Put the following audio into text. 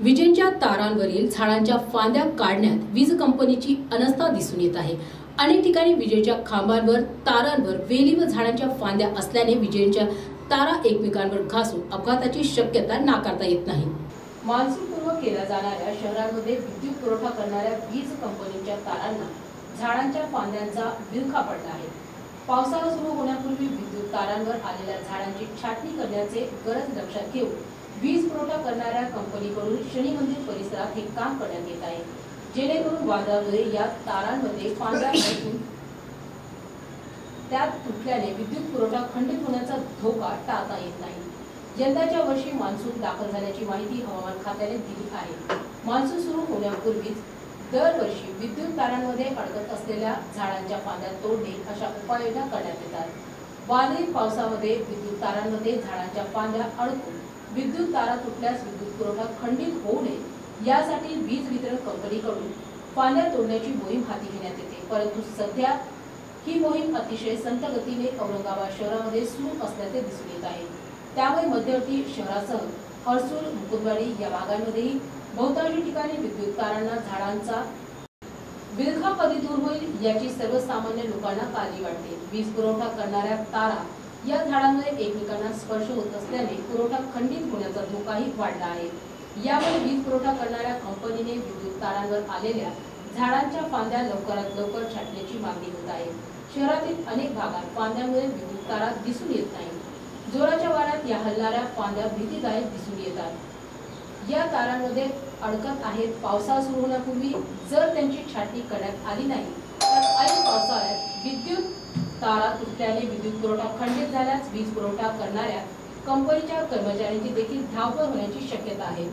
विजेंच्या तारांवरील झाडांच्या फांद्या काढण्यात वीज कंपनीची अनस्था दिसून येत आहे. अनेक ठिकाणी विजेच्या खांबांवर तारांवर वेली व झाडांच्या फांद्या असल्याने विजेंच्या तारा एकमेकांवर घासून अपघाताची शक्यता नाकारता येत नाही. मान्सूनपूर्व केल्या जाणाऱ्या शहरांमध्ये विद्युत पुरवठा करणाऱ्या वीज कंपनीच्या तारांना झाडांच्या फांद्यांचा विळखा पडला आहे. पावसाळा सुरू होण्यापूर्वी विद्युत तारांवर आलेल्या झाडांची छाटणी करण्याचे गरज लक्षात घेऊन वीज पुरवठा करणाऱ्या कंपनीकडून शनी मंदिर परिसरात हे काम करण्यात येत आहे. जेणेकरून वादळामुळे या तारांमध्ये त्यात तुटल्याने विद्युत पुरवठा खंडित होण्याचा धोका टाळता येत नाही. यंदाच्या वर्षी मान्सून दाखल झाल्याची माहिती हवामान खात्याने दिली आहे. मान्सून सुरू होण्यापूर्वीच दरवर्षी विद्युत तारांमध्ये अडकत असलेल्या झाडांच्या फांद्या तोडणे अशा उपाययोजना करण्यात येतात. वादळी पावसामध्ये विद्युत तारांमध्ये झाडांच्या फांद्या अडकून विद्युत तारा तुटल्यास विद्युत पुरवठा खंडित होऊ नये यासाठी वीज वितरण कंपनीकडून पाण्या तोडण्याची मोहीम हाती घेण्यात येते. परंतु सध्या ही मोहीम अतिशय संत गतीने औरंगाबाद शहरामध्ये सुरू असल्याचे दिसून येत आहे. त्यामुळे मध्यवर्ती शहरासह हर्सूल मुकुंदवाडी या भागांमध्येही बहुतांश ठिकाणी विद्युत तारांना झाडांचा विळखा कधी दूर होईल याची सर्वसामान्य लोकांना काळजी वाटते. वीज पुरवठा करणाऱ्या तारा या झाडांमुळे एकमेकांना स्पर्श होत असल्याने पुरवठा खंडित होण्याचा धोकाही वाढला आहे. यामुळे वीज पुरवठा करणाऱ्या कंपनीने विद्युत तारांवर आलेल्या झाडांच्या फांद्या लवकरात लवकर छाटण्याची मागणी होत आहे. शहरातील अनेक भागात फांद्यामुळे विद्युत तारा दिसून येत नाही. जोराच्या वाऱ्यात या हलणाऱ्या फांद्या भीतीदायक दिसून येतात. या तारांमध्ये अडकत आहेत पावसाळा सुरू होण्यापूर्वी जर त्यांची छाटणी करण्यात आली नाही तर ऐन पावसाळ्यात विद्युत तारा तुटल्याने विद्युत पुरवठा खंडित झाल्यास वीज पुरवठा करणाऱ्या कंपनीच्या कर्मचाऱ्यांची देखील धावपळ होण्याची शक्यता आहे.